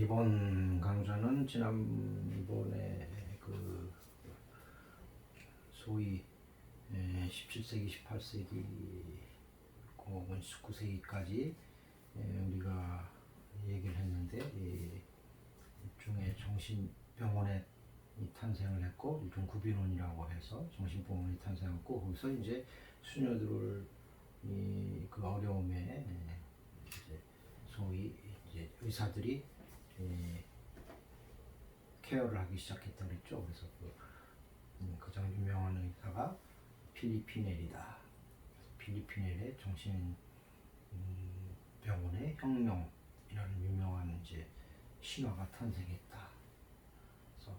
이번 강좌는 지난번에 그 소위 17세기, 18세기 혹은 19세기까지 우리가 얘기를 했는데 이 일종의 정신병원에 이 탄생을 했고 일종 구비론이라고 해서 정신병원이 탄생했고 거기서 이제 수녀들을 이그 어려움에 이제 소위 이제 의사들이 예, 케어를 하기 시작했다 그랬죠. 그래서 그 음, 가장 유명한 의사가 필리피넬이다. 필리피넬의 정신 음, 병원의 혁명이라는 유명한 이제 신화가 탄생했다. 그래서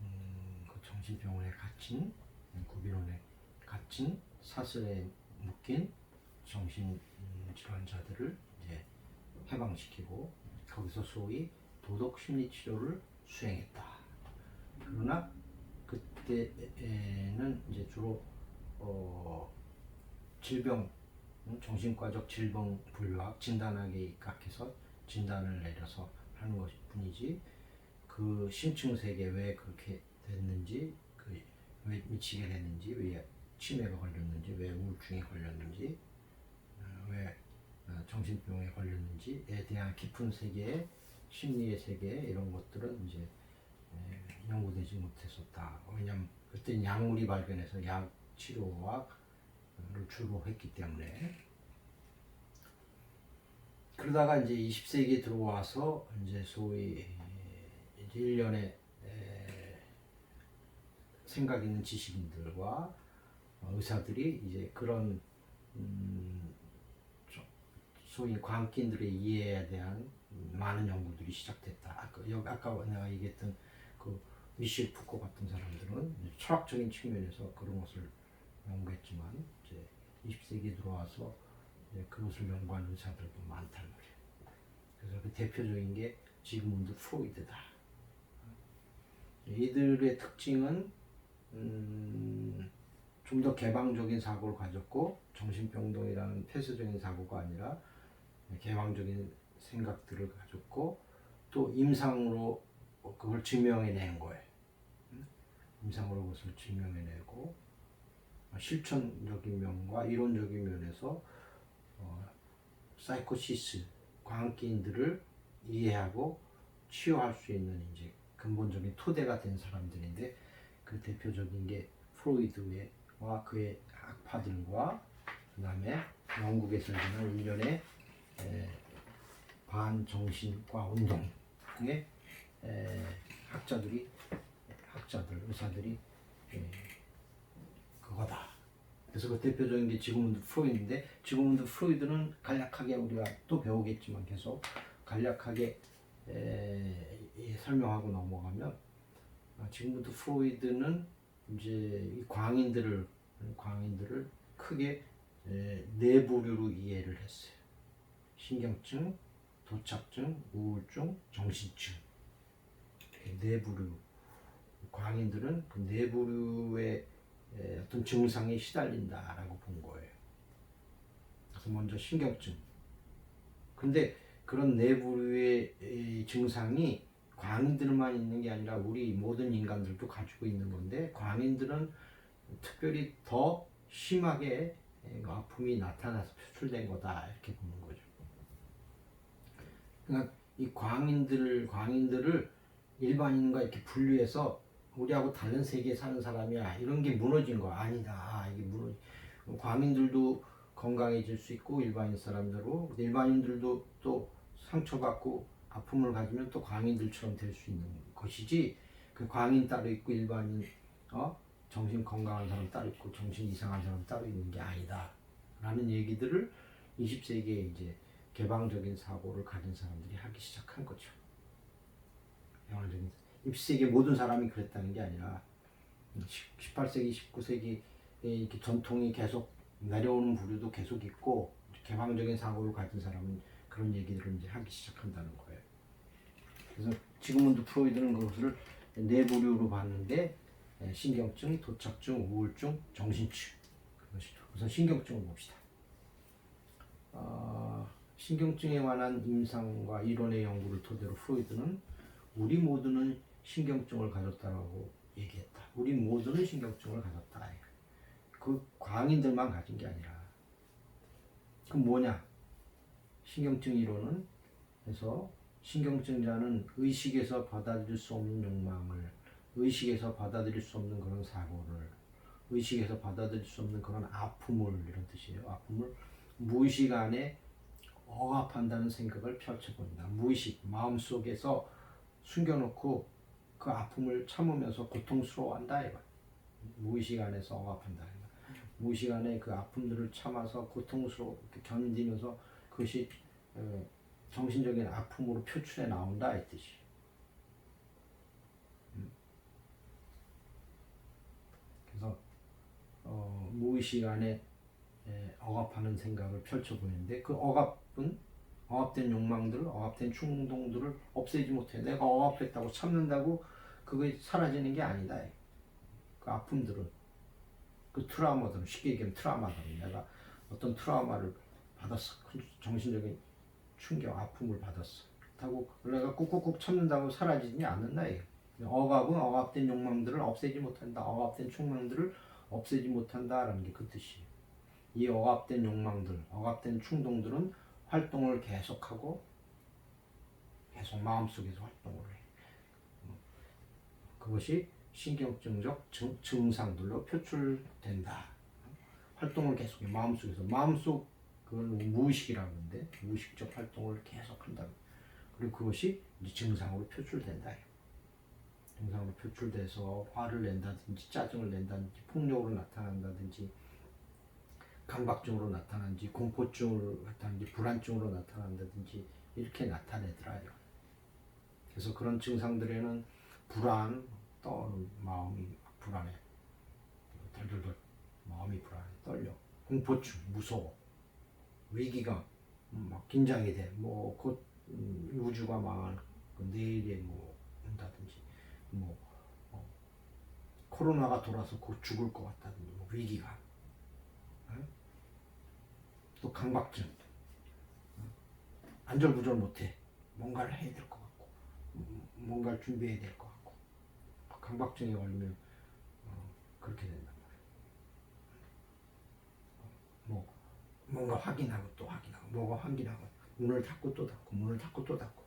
음, 그 정신병원에 갇힌 음, 구비론에 갇힌 사슬에 묶인 정신 음, 질환자들을 이제 해방시키고 거기서 소위 도덕 심리 치료를 수행했다. 그러나 그때는 이제 주로 어, 질병 음, 정신과적 질병 분류학 진단하기 입각해서 진단을 내려서 하는 것 뿐이지 그 심층 세계 왜 그렇게 됐는지 그 왜 미치게 됐는지 왜 치매가 걸렸는지 왜 우울증이 걸렸는지 어, 왜 어, 정신병에 걸렸는지에 대한 깊은 세계의 심리의 세계 이런 것들은 이제 에, 연구되지 못했었다. 왜냐면 그때 약물이 발견해서 약 치료를 주로 했기 때문에 그러다가 이제 20세기에 들어와서 이제 소위 이제 일련의 에, 생각 있는 지식인들과 의사들이 이제 그런 음, 소위 광기인들의 이해에 대한 많은 연구들이 시작됐다. 아까 여기 아까 내가 얘기했던 그 미셸 푸코 같은 사람들은 철학적인 측면에서 그런 것을 연구했지만 이제 20세기에 들어와서 이제 그것을 연구하는 의사들도 많다는 거예요. 그래서 그 대표적인 게 지그문드 프로이드다. 이들의 특징은 음, 좀 더 개방적인 사고를 가졌고 정신병동이라는 폐쇄적인 사고가 아니라 개방적인 생각들을 가졌고 또 임상으로 그걸 증명해낸 거예요. 임상으로 그것을 증명해내고 실천적인 면과 이론적인 면에서 어, 사이코시스 광기인들을 이해하고 치유할 수 있는 이제 근본적인 토대가 된 사람들인데 그 대표적인 게 프로이드와 그의 학파들과 그 다음에 영국에서 일어난 일련의 반정신과 운동의 에, 학자들이 학자들 의사들이 에, 그거다. 그래서 그 대표적인 게 지금문드 프로이드인데 지금문드 프로이드는 간략하게 우리가 또 배우겠지만 계속 간략하게 에, 예, 설명하고 넘어가면 아, 지금문드 프로이드는 이제 이 광인들을 광인들을 크게 에, 네 부류로 이해를 했어요. 신경증, 도착증, 우울증, 정신증 네 부류 광인들은 그네 부류의 어떤 증상에 시달린다라고 본 거예요. 그래서 먼저 신경증. 근데 그런 네 부류의 증상이 광인들만 있는 게 아니라 우리 모든 인간들도 가지고 있는 건데 광인들은 특별히 더 심하게 아픔이 나타나서 표출된 거다 이렇게 거죠. 그러니까 이 광인들 광인들을 일반인과 이렇게 분류해서 우리하고 다른 세계에 사는 사람이야. 이런 게 무너진 거. 아니다. 이게 무너 광인들도 건강해질 수 있고 일반인 사람들로 일반인들도 또 상처받고 아픔을 가지면 또 광인들처럼 될 수 있는 것이지 그 광인 따로 있고 일반인 어? 정신 건강한 사람 따로 있고 정신 이상한 사람 따로 있는 게 아니다. 라는 얘기들을 20세기에 이제 개방적인 사고를 가진 사람들이 하기 시작한 거죠. 개방적인 20세기 모든 사람이 그랬다는 게 아니라 18세기, 19세기 이렇게 전통이 계속 내려오는 부류도 계속 있고 개방적인 사고를 가진 사람은 그런 얘기들을 이제 하기 시작한다는 거예요. 그래서 지금은 프로이드는 그것을 네 부류로 봤는데 신경증, 도착증, 우울증, 정신증 그것이죠. 우선 신경증을 봅시다. 어, 신경증에 관한 임상과 이론의 연구를 토대로 프로이드는 우리 모두는 신경증을 가졌다고 얘기했다. 우리 모두는 신경증을 가졌다. 그 광인들만 가진 게 아니라 그 뭐냐? 신경증 이론은 그래서 신경증자는 의식에서 받아들일 수 없는 욕망을 의식에서 받아들일 수 없는 그런 사고를 의식에서 받아들일 수 없는 그런 아픔을 이런 뜻이에요. 아픔을 무의식 안에 억압한다는 생각을 펼쳐본다. 무의식 마음속에서 숨겨놓고 그 아픔을 참으면서 고통스러워한다 이거. 무의식 안에서 억압한다. 이거. 무의식 안에 그 아픔들을 참아서 고통스럽게 견디면서 그것이 어, 정신적인 아픔으로 표출해 나온다 이 뜻이. 음. 그래서 어, 무의식 안에 에, 억압하는 생각을 펼쳐 보이는데 그 억압 은 억압된 욕망들을 억압된 충동들을 없애지 못해 내가 억압했다고 참는다고 그게 사라지는 게 아니다. 그 아픔들은 그 트라우마들은 쉽게 얘기하면 트라우마들은 내가 어떤 트라우마를 받았어 큰 정신적인 충격 아픔을 받았어 그렇다고 내가 꾹꾹꾹 참는다고 사라지지 않는다. 억압은 억압된 욕망들을 없애지 못한다. 억압된 충망들을 없애지 못한다라는 게 그 뜻이에요. 이 억압된 욕망들, 억압된 충동들은 활동을 계속하고 계속 마음속에서 활동을 해. 어, 그것이 신경증적 증, 증상들로 표출된다. 활동을 계속해 마음속에서 마음속 그걸 무의식이라고 하는데 무의식적 활동을 계속한다. 그리고 그것이 증상으로 표출된다. 증상으로 표출돼서 화를 낸다든지 짜증을 낸다든지 폭력으로 나타난다든지 강박증으로 나타난지 공포증으로 나타난지 불안증으로 나타난다든지 이렇게 나타내더라요. 그래서 그런 증상들에는 불안, 떠는 마음이 불안해. 덜덜덜 마음이 불안해, 떨려. 공포증, 무서워. 위기감, 음, 막 긴장이 돼. 뭐곧 음, 우주가 망할 그 내일에 뭐 온다든지, 뭐 어, 코로나가 돌아서 곧 죽을 것 같다든지, 뭐 위기감. 응? 또 강박증. 응? 안절부절 못해. 뭔가를 해야 될 것 같고, 음, 뭔가를 준비해야 될 것 같고. 강박증에 걸리면 어, 그렇게 된단 말이야. 뭐 뭔가 확인하고 또 확인하고 뭐가 확인하고 문을 닫고 또 닫고 문을 닫고 또 닫고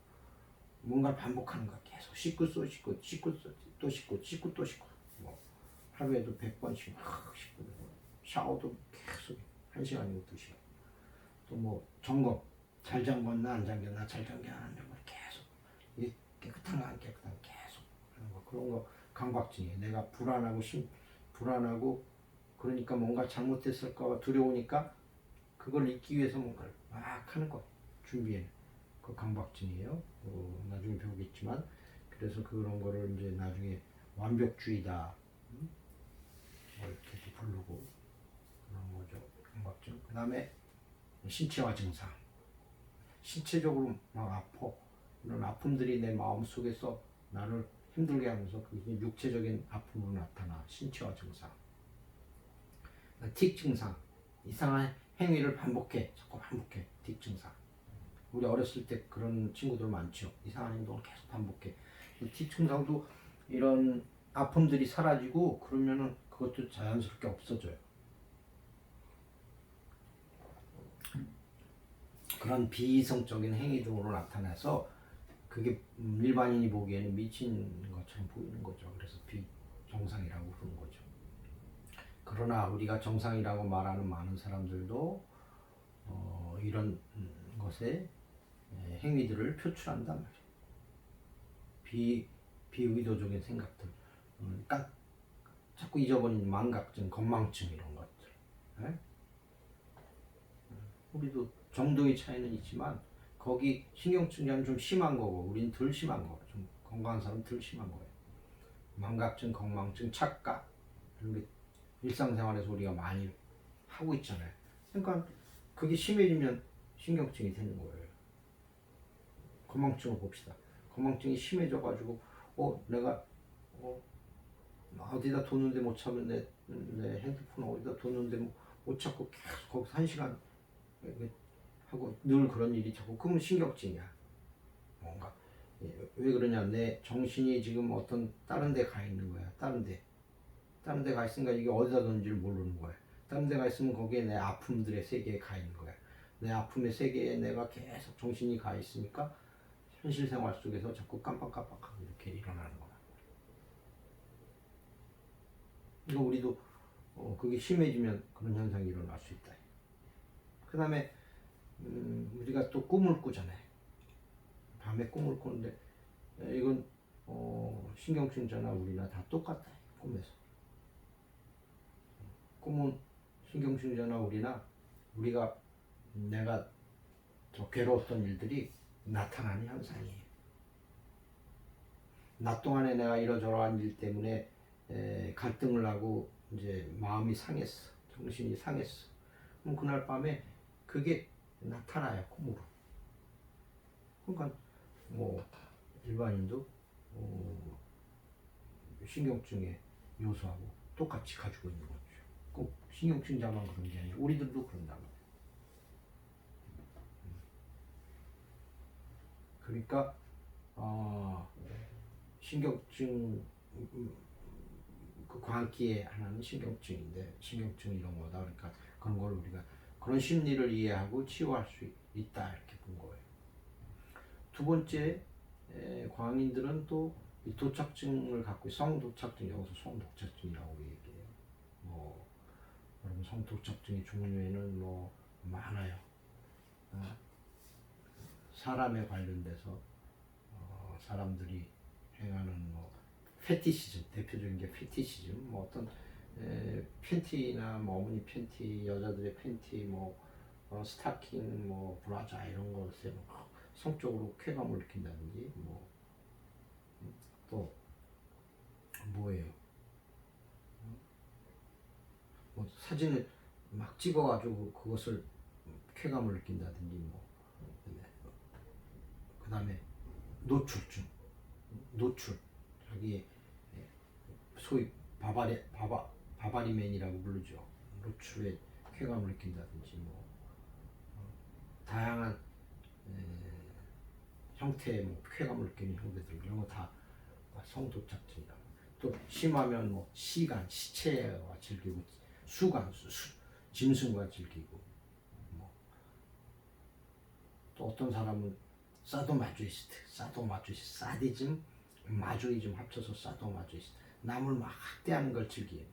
뭔가 반복하는 거야 계속 씻고 또 씻고 씻고 또 씻고 씻고 또 씻고 뭐 하루에도 100번씩 막 씻고 샤워도 계속 한 시간이고 두 시간. 또 뭐 점검 잘 잠궜나 안 잠겼나 잘 잠겼나 안 잠겼나 계속. 이 깨끗한가 안 깨끗한가 계속 하는 거. 그런 거 강박증이에요. 내가 불안하고 심 불안하고 그러니까 뭔가 잘못됐을까 봐 두려우니까 그걸 잊기 위해서 뭔가를 막 하는 거. 준비해 그 강박증이에요. 어, 나중에 배우겠지만. 그래서 그런 거를 이제 나중에 완벽주의다. 음? 뭐 이렇게 또 부르고 강박증 그 다음에 신체화 증상. 신체적으로 막 아파. 이런 아픔들이 내 마음 속에서 나를 힘들게 하면서 그게 육체적인 아픔으로 나타나. 신체화 증상. 틱 증상. 이상한 행위를 반복해. 자꾸 반복해. 틱 증상. 우리 어렸을 때 그런 친구들 많죠. 이상한 행동을 계속 반복해. 틱 증상도 이런 아픔들이 사라지고 그러면은 그것도 자연스럽게 없어져요 그런 비이성적인 행위 등으로 나타나서 그게 음, 일반인이 보기에는 미친 것처럼 보이는 거죠 그래서 비정상이라고 부르는 거죠 그러나 우리가 정상이라고 말하는 많은 사람들도 어, 이런 음, 것에 에, 행위들을 표출한단 말이에요. 비 비의도적인 생각들, 음, 까, 자꾸 잊어버린 망각증, 건망증 이런 것들. 에? 음, 우리도 정도의 차이는 있지만 거기 신경증자는 좀 심한 거고 우리는 덜 심한 거, 좀 건강한 사람 덜 심한 거예요. 망각증, 건망증, 착각 이런 게 일상생활에서 우리가 많이 하고 있잖아요. 그러니까 그게 심해지면 신경증이 되는 거예요. 건망증을 봅시다. 건망증이 심해져가지고 어 내가 어 어디다 뒀는데 못 찾으면 내, 내 핸드폰 어디다 뒀는데 못 찾고 계속 거기서 한 시간 하고 늘 그런 일이 자꾸 그러면 신경증이야. 뭔가 예, 왜 그러냐 내 정신이 지금 어떤 다른 데 가 있는 거야. 다른 데 다른 데 가 있으니까 이게 어디다 던지를 모르는 거야. 다른 데 가 있으면 거기에 내 아픔들의 세계에 가 있는 거야. 내 아픔의 세계에 내가 계속 정신이 가 있으니까 현실 생활 속에서 자꾸 깜빡깜빡하고 이렇게 일어나는 거야. 이거 우리도 어, 그게 심해지면 그런 현상이 일어날 수 있다. 그 다음에 음, 우리가 또 꿈을 꾸잖아요. 밤에 꿈을 꾸는데 에, 이건 어, 신경증자나 우리나 다 똑같다. 꿈에서. 꿈은 신경증자나 우리나 우리가 내가 저 괴로웠던 일들이 나타나는 현상이에요. 낮 동안에 내가 이러저러한 일 때문에 에, 갈등을 하고 이제 마음이 상했어. 정신이 상했어. 그럼 그날 밤에 그게 나타나요, 꿈으로. 그러니까 뭐 일반인도 어, 신경증의 요소하고 똑같이 가지고 있는 거죠. 꼭 신경증자만 그런 게 아니라 우리들도 그런다 말이에요. 그러니까 어, 신경증 음, 그 광기의 하나는 신경증인데 신경증 이런 거다 그러니까 그런 걸 우리가 그런 심리를 이해하고 치유할 수 있다 이렇게 본 거예요. 두 번째 에, 광인들은 또이 도착증을 갖고 성도착증 여기서 성도착증이라고 얘기해요. 뭐 여러분 성도착증의 종류에는 뭐 많아요. 어? 사람에 관련돼서 어, 사람들이 행하는 뭐 페티시즘 대표적인 게 페티시즘 뭐 어떤 에, 팬티나 뭐 어머니 팬티 여자들의 팬티 뭐 어, 스타킹 뭐 브라자 이런 것에 뭐 성적으로 쾌감을 느낀다든지 뭐. 또 뭐예요? 뭐 사진을 막 찍어가지고 그것을 쾌감을 느낀다든지 뭐. 그다음에 노출증 노출. 자기의 소위 바바리 바바 바바리맨이라고 부르죠. 노출에 쾌감을 느낀다든지 뭐 어, 다양한 에, 형태의 뭐 쾌감을 느끼는 형태들 이런 거 다 성도착증이라고 또 심하면 뭐 시간 시체와 즐기고 수간 수, 수, 짐승과 즐기고 뭐. 또 어떤 사람은 사도 마조이스트, 사도 마조이스트, 사디즘, 마조이즘 합쳐서 사도 마조이스트. 남을 막 학대하는 걸 즐기고,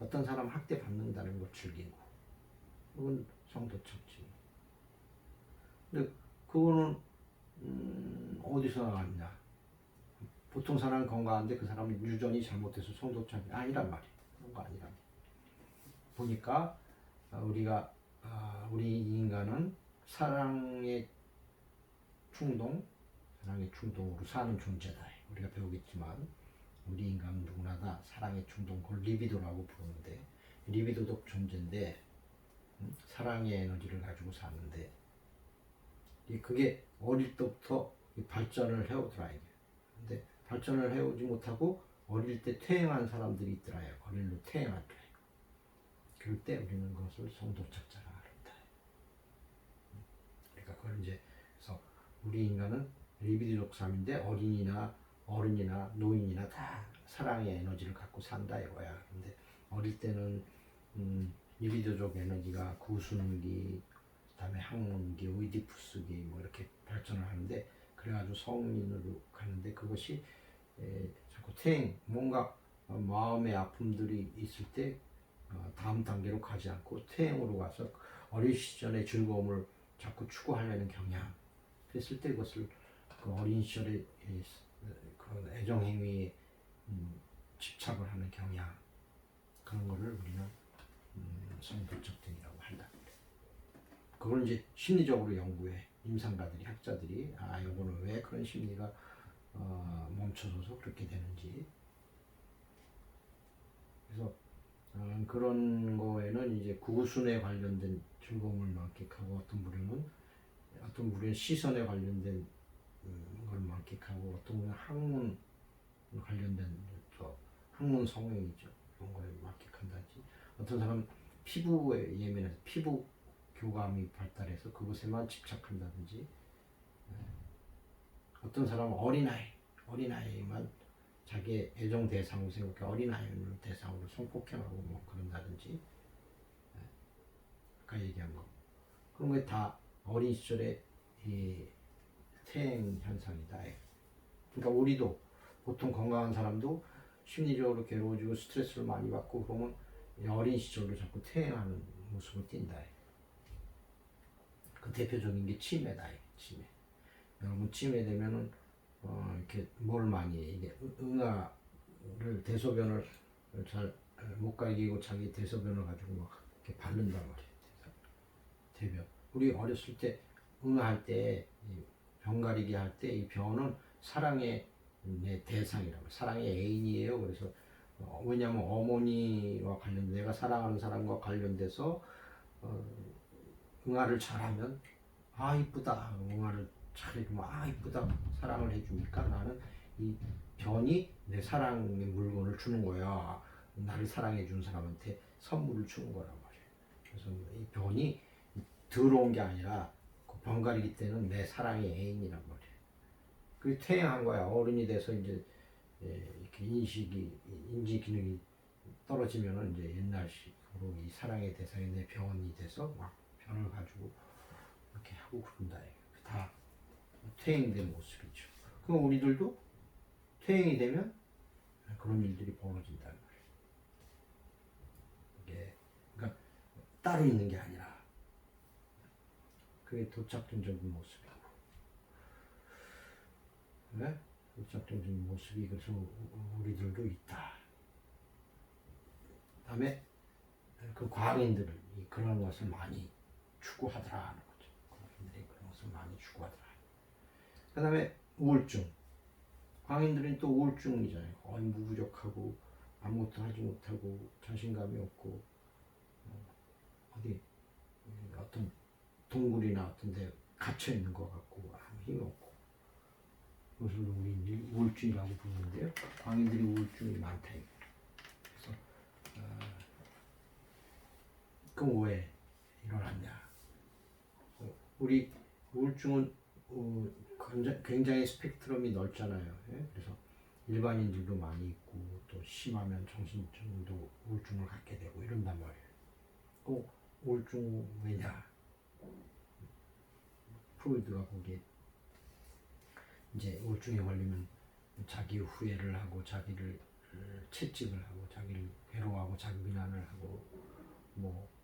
어떤 사람 학대 받는다는 걸 즐기고, 이건 성도착증. 근데 그거는 음, 어디서 나왔냐? 보통 사람은 건강한데 그 사람은 유전이 잘못돼서 성도착이 아니란 말이에요. 그런 거 아니란. 보니까 어, 우리가 아, 우리 인간은 사랑의 충동, 사랑의 충동으로 사는 존재다. 우리가 배우겠지만 우리 인간은 누구나 다 사랑의 충동, 그걸 리비도라고 부르는데 리비도도 존재인데 음, 사랑의 에너지를 가지고 사는데 이 그게 어릴 때부터 이 발전을 해오더라 이게. 근데 발전을 해오지 못하고 어릴 때 퇴행한 사람들이 있더라요. 어릴로 퇴행하더라. 그럴 때 우리는 그것을 성도착자라 그런다. 그러니까 그걸 이제 그래서 우리 인간은 리비디족 삶인데 어린이나 어른이나 노인이나 다 사랑의 에너지를 갖고 산다 이거야. 근데 어릴 때는 음, 리비도족 에너지가 구순기, 그다음에 항문기, 오이디푸스기 뭐 이렇게 발전을 하는데 그래가지고 성인으로 가는데 그것이 에, 자꾸 퇴행, 뭔가 어, 마음의 아픔들이 있을 때 어, 다음 단계로 가지 않고 퇴행으로 가서 어린 시절의 즐거움을 자꾸 추구하려는 경향. 그랬을 때 그것을 그 어린 시절의 이 그런 애정 행위에 음, 집착을 하는 경향 그런 거를 우리는 음, 성도착증이라고 한다. 그걸 이제 심리적으로 연구해 임상가들이 학자들이 아 이거는 왜 그런 심리가 어, 멈춰서서 그렇게 되는지 그래서 어, 그런 거에는 이제 구순에 관련된 즐거움을 만끽하고 어떤 부류는 어떤 부류는 시선에 관련된 음, 걸 만끽하고 어떤 부류는 학문 관련된 저 학문 성형이죠. 그런 거에 만끽한다지. 어떤 사람은 피부에 예민해서 피부 교감이 발달해서 그것에만 집착한다든지. 예. 어떤 사람은 어린아이 어린아이만 자기의 애정 대상으로 생각해 어린아이를 대상으로 성폭행하고 뭐 그런다든지. 예. 아까 얘기한 거. 그런 게 다 어린 시절에 이 퇴행 현상이다. 그러니까 우리도 보통 건강한 사람도 심리적으로 괴로워지고 스트레스를 많이 받고 그러면 이 어린 시절로 자꾸 퇴행하는 모습을 띈다. 그 대표적인 게 치매다. 치매. 여러분 치매 되면은 어, 이렇게 뭘 많이 해? 이게 응- 응아를 대소변을 잘못 갈기고 자기 대소변을 가지고 막 이렇게 바른단 말이에요. 대변. 우리 어렸을 때 응아할 때, 이 병 가리기 할 때이 변은 사랑의 내 대상이라고 사랑의 애인이에요. 그래서 어, 왜냐하면 어머니와 관련 내가 사랑하는 사람과 관련돼서 어, 응아를 잘하면 아 이쁘다. 응아를 잘해주면 아 이쁘다. 사랑을 해주니까 나는 이 변이 내 사랑의 물건을 주는 거야. 나를 사랑해 준 사람한테 선물을 주는 거란 말이에요. 그래서 이 변이 들어온 게 아니라 그 병가리기 때는 내 사랑의 애인이란 말이에요 그 퇴행한 거야 어른이 돼서 이제 예, 이렇게 인식이 인지 기능이 떨어지면은 이제 옛날식으로 이 사랑의 대상이 내 병원이 돼서 막 변을 가지고 이렇게 하고 그런다. 다 퇴행된 모습이죠. 그럼 우리들도 퇴행이 되면 그런 일들이 벌어진다는 거예요. 이게 그러니까 따로 있는 게 아니라 그게 도착점적인 모습이고, 네? 도착점적인 모습이 그래서 우- 우리들도 있다. 다음에 그 과학인들은 이 그런 것을 많이 추구하더라 하는 거죠. 과학인들이 그런 것을 많이 추구하더라. 그 다음에 우울증. 광인들은 또 우울증이잖아요. 거의 무부족하고 아무것도 하지 못하고 자신감이 없고 어, 어디 음, 어떤 동굴이나 어떤 데 갇혀 있는 것 같고 아무 힘이 없고 그것을 우리 우울증이라고 부르는데요. 광인들이 우울증이 많다. 그래서 어, 그럼 왜 일어났냐? 어, 우리 우울증은 어, 굉장히- 스펙트럼이 넓잖아요. 예? 그래서 일반인들도 많이 있고 또 심하면 정신증도 우울증을 갖게 되고 이런단 말이에요. 그 우울증 왜냐? 프로이드가 거기에 이제 우울증에 걸리면 자기 후회를 하고 자기를 어, 채찍을 하고 자기를 괴로워하고 자기 비난을 하고 뭐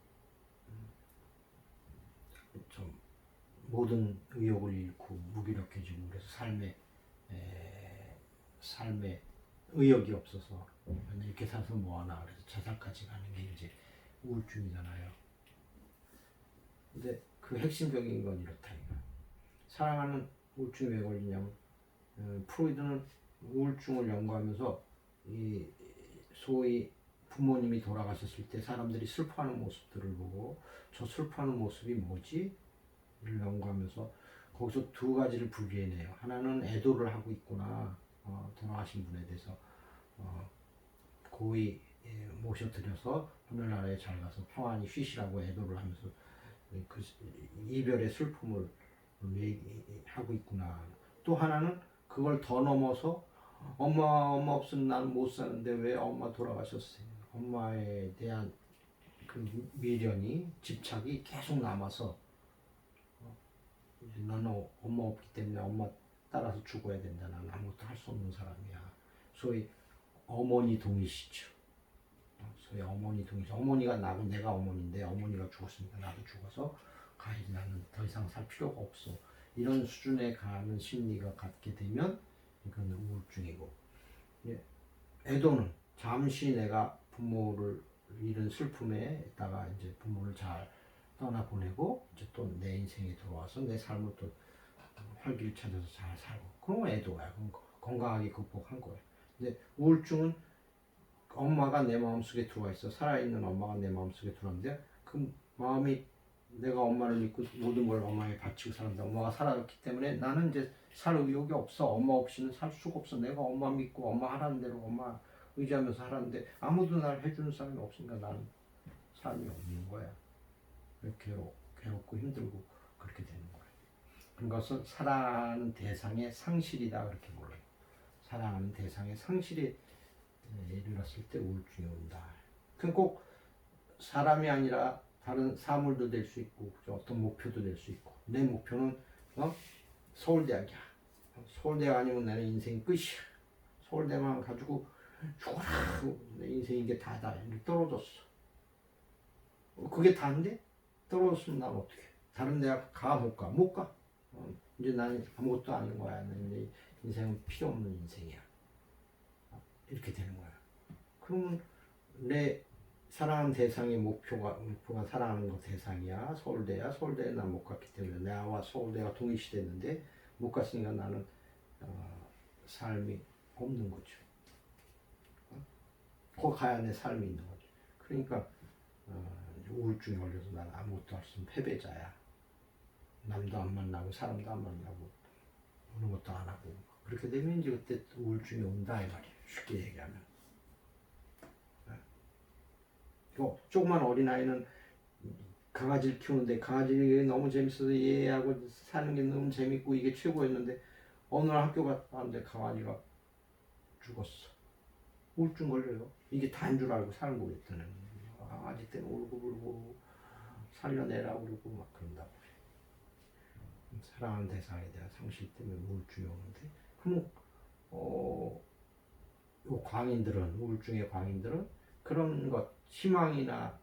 좀 모든 의욕을 잃고 무기력해지고 그래서 삶에 에, 삶에 의욕이 없어서 이렇게 살아서 뭐하나 그래서 자살까지 가는 게 이제 우울증이잖아요. 근데 그 핵심적인 건 이렇다 이거. 사랑하는 우울증이 왜 걸리냐면 어, 프로이드는 우울증을 연구하면서 이 소위 부모님이 돌아가셨을 때 사람들이 슬퍼하는 모습들을 보고 저 슬퍼하는 모습이 뭐지? 를 연구하면서 거기서 두 가지를 분류해내요. 하나는 애도를 하고 있구나. 어, 돌아가신 분에 대해서 어, 고이 예, 모셔드려서 하늘나라에 잘 가서 평안히 쉬시라고 애도를 하면서 그 이별의 슬픔을 하고 있구나. 또 하나는 그걸 더 넘어서 엄마 엄마 없으면 나는 못 사는데 왜 엄마 돌아가셨어요? 엄마에 대한 그 미련이 집착이 계속 남아서 어, 너는 엄마 없기 때문에 엄마 따라서 죽어야 된다. 나는 아무것도 할 수 없는 사람이야. 소위 어머니 동의시죠. 어, 소위 어머니 동의시. 어머니가 나고 내가 어머니인데 어머니가 죽었으니까 나도 죽어서 가야지 나는 더 이상 살 필요가 없어. 이런 수준에 가는 심리가 갖게 되면 이건 우울증이고 예, 애도는 잠시 내가 부모를 잃은 슬픔에 있다가 이제 부모를 잘 떠나보내고 이제 또 내 인생에 들어와서 내 삶을 또 활기를 찾아서 잘 살고 그런 건 애도야. 그건 건강하게 극복한 거예요. 근데 우울증은 엄마가 내 마음속에 들어와 있어. 살아있는 엄마가 내 마음속에 들어왔는데 그 마음이 내가 엄마를 믿고 모든 걸 엄마에 바치고 살았는데 엄마가 살아갔기 때문에 나는 이제 살 의욕이 없어. 엄마 없이는 살 수가 없어. 내가 엄마 믿고 엄마 하라는 대로 엄마 의지하면서 살았는데 아무도 날 해주는 사람이 없으니까 나는 삶이 없는 거야. 괴로, 괴롭고 힘들고 그렇게 되는 거예요. 그것은 사랑하는 대상의 상실이다 그렇게 몰라요. 사랑하는 대상의 상실에 이르렀을 때 우울증이 온다. 그건 꼭 사람이 아니라 다른 사물도 될 수 있고? 어떤 목표도 될 수 있고 내 목표는 어? 서울대학이야. 서울대가 아니면 나는 인생 끝이야. 서울대만 가지고 죽어라. 내 인생 이게 다다. 이렇게 떨어졌어. 어, 그게 다인데 떨어졌으면 난 어떻게? 다른 대학 가 못 가? 못 가. 어, 이제 나는 아무것도 아닌 거야. 이제 인생은 필요 없는 인생이야. 이렇게 되는 거야. 그러면 내 사랑하는 대상의 목표가 목표가 사랑하는 거 대상이야. 서울대야. 서울대에 난 못 갔기 때문에 나와 서울대가 동일시됐는데 못 갔으니까 나는 어, 삶이 없는 거죠. 어? 거 가야 내 삶이 있는 거죠. 그러니까 어, 우울증에 걸려서 나는 아무것도 할 수 없는 패배자야. 남도 안 만나고 사람도 안 만나고 어느 것도 안 하고 그렇게 되면 이제 그때 우울증이 온다 이 말이에요. 쉽게 얘기하면. 또 조그만 어린아이는 강아지를 키우는데 강아지가 너무 재밌어서 얘하고 사는 게 너무 재밌고 이게 최고였는데 어느 날 학교 갔는데 강아지가 죽었어. 우울증 걸려요. 이게 다인 줄 알고 사는 거겠다는 강아지 때문에 울고 불고 살려내라 그러고 막 그런다고 사랑하는 대상에 대한 상실 때문에 우울증이 오는데 그럼 어, 요 광인들은 우울증의 광인들은 그런 것 희망이나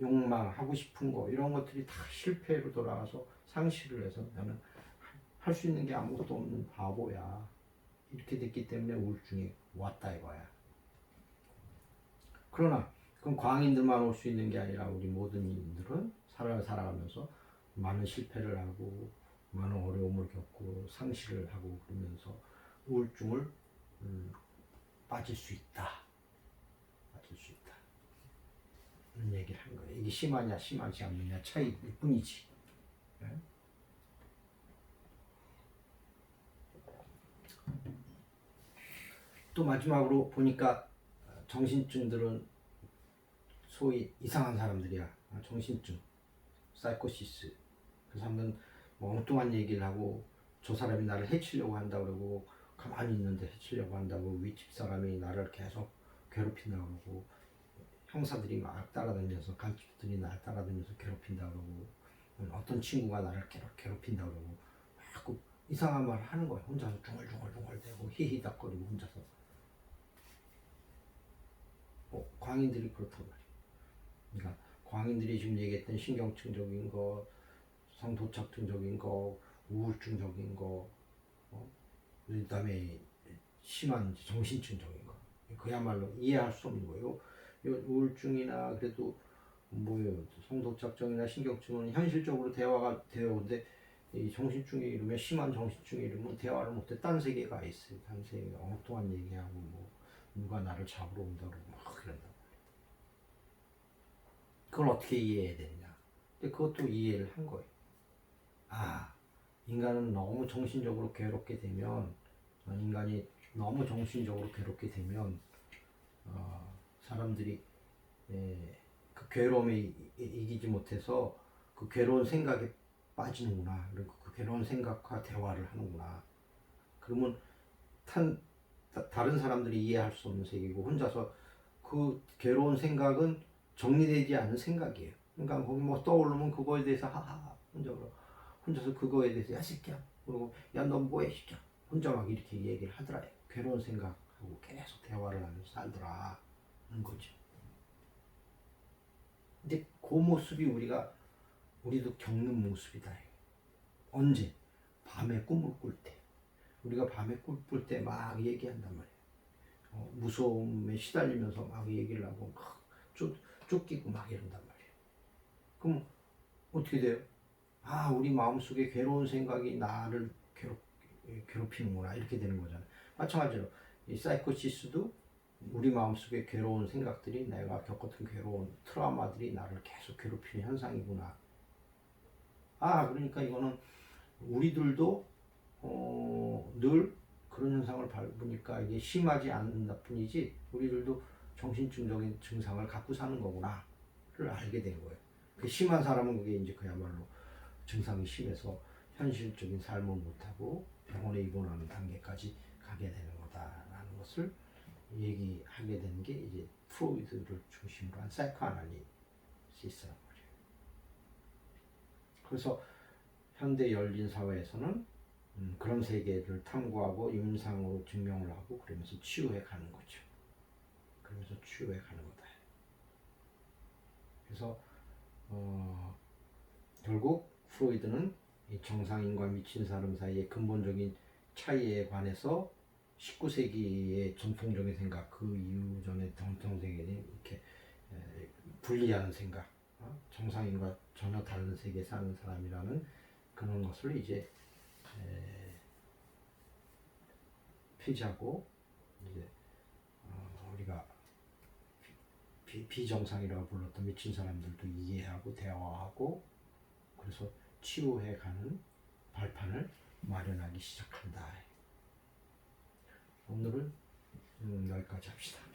욕망 하고 싶은 거 이런 것들이 다 실패로 돌아가서 상실을 해서 나는 할 수 있는 게 아무것도 없는 바보야. 이렇게 됐기 때문에 우울증이 왔다 이거야. 그러나 그건 광인들만 올 수 있는 게 아니라 우리 모든 인들은 살아 살아가면서 많은 실패를 하고 많은 어려움을 겪고 상실을 하고 그러면서 우울증을 음, 빠질 수 있다 빠질 수 있다 이런 얘기를 한 거예요. 이게 심하냐 심하지 않느냐 차이일 뿐이지. 예? 또 마지막으로 보니까 정신증들은 소위 이상한 사람들이야. 아, 정신증, 사이코시스. 그 사람들은 뭐 엉뚱한 얘기를 하고 저 사람이 나를 해치려고 한다 그러고 가만히 있는데 해치려고 한다고 윗집 사람이 나를 계속 괴롭힌다 그러고 형사들이 막 따라다니면서 간첩들이 나를 따라다니면서 괴롭힌다 그러고 어떤 친구가 나를 괴롭, 괴롭힌다 그러고 자꾸 이상한 말 하는 거야. 혼자서 중얼중얼중얼대고 히히닥거리고 혼자서. 어, 광인들이 그렇단 말이야. 그러니까 광인들이 지금 얘기했던 신경증적인 거 성도착증적인 거 우울증적인 거 어? 그다음에 심한 정신증적인 거 그야말로 이해할 수 없는 거예요 이 우울증이나 그래도 뭐요 성도착증이나 신경증은 현실적으로 대화가. 근데 이 정신증이 이러면 심한 정신증이 이러면 대화를 못해 딴 세계가 있어요. 딴 세계 엉뚱한 얘기하고 뭐 누가 나를 잡으러 온다고 막 말이에요. 그걸 어떻게 이해해야 되느냐? 근데 그것도 이해를 한 거예요. 아 인간은 너무 정신적으로 괴롭게 되면 어, 인간이 너무 정신적으로 괴롭게 되면 어, 사람들이 예, 그 괴로움에 이기지 못해서 그 괴로운 생각에 빠지는구나. 그리고 그 괴로운 생각과 대화를 하는구나. 그러면 탄, 다, 다른 사람들이 이해할 수 없는 세계고 혼자서 그 괴로운 생각은 정리되지 않은 생각이에요. 그러니까 거기 뭐 떠오르면 그거에 대해서 하하 혼자 혼자서 그거에 대해서 야 새끼야 그리고 야너 뭐해 새끼야 혼자 막 이렇게 얘기를 하더라. 괴로운 생각하고 계속 대화를 하면서 살더라. 는 거죠. 근데 그 모습이 우리가 우리도 겪는 모습이다. 언제? 밤에 꿈을 꿀 때. 우리가 밤에 꿈 꿀 때 막 얘기한단 말이에요. 어, 무서움에 시달리면서 막 얘기를 하고 막 쫓, 쫓기고 막 이런단 말이에요. 그럼 어떻게 돼요? 아, 우리 마음속에 괴로운 생각이 나를 괴롭, 괴롭히는구나. 이렇게 되는 거잖아요. 마찬가지로 이 사이코시스도 우리 마음속에 괴로운 생각들이 내가 겪었던 괴로운 트라우마들이 나를 계속 괴롭히는 현상이구나. 아, 그러니까 이거는 우리들도 어, 늘 그런 현상을 밟으니까 이게 심하지 않는다 뿐이지 우리들도 정신증적인 증상을 갖고 사는 거구나를 알게 된 거예요. 그 심한 사람은 그게 이제 그야말로 증상이 심해서 현실적인 삶을 못하고 병원에 입원하는 단계까지 가게 되는 거다라는 것을 얘기하게 된 게 이제 프로이드를 중심으로 한 사이코아날리시스란 말이에요. 그래서 현대 열린 사회에서는 음, 그런 세계를 탐구하고 임상으로 증명을 하고 그러면서 치유해 가는 거죠. 그러면서 치유해 가는 거다. 그래서 어, 결국 프로이드는 이 정상인과 미친 사람 사이의 근본적인 차이에 관해서 19세기의 전통적인 생각, 그 이후 전에 전통세계는 이렇게 에, 분리하는 생각, 어? 정상인과 전혀 다른 세계에 사는 사람이라는 그런 것을 이제 에, 폐지하고 이제 어, 우리가 비, 비정상이라고 불렀던 미친 사람들도 이해하고 대화하고 그래서 치유해가는 발판을 마련하기 시작한다. 오늘은 음, 여기까지 합시다.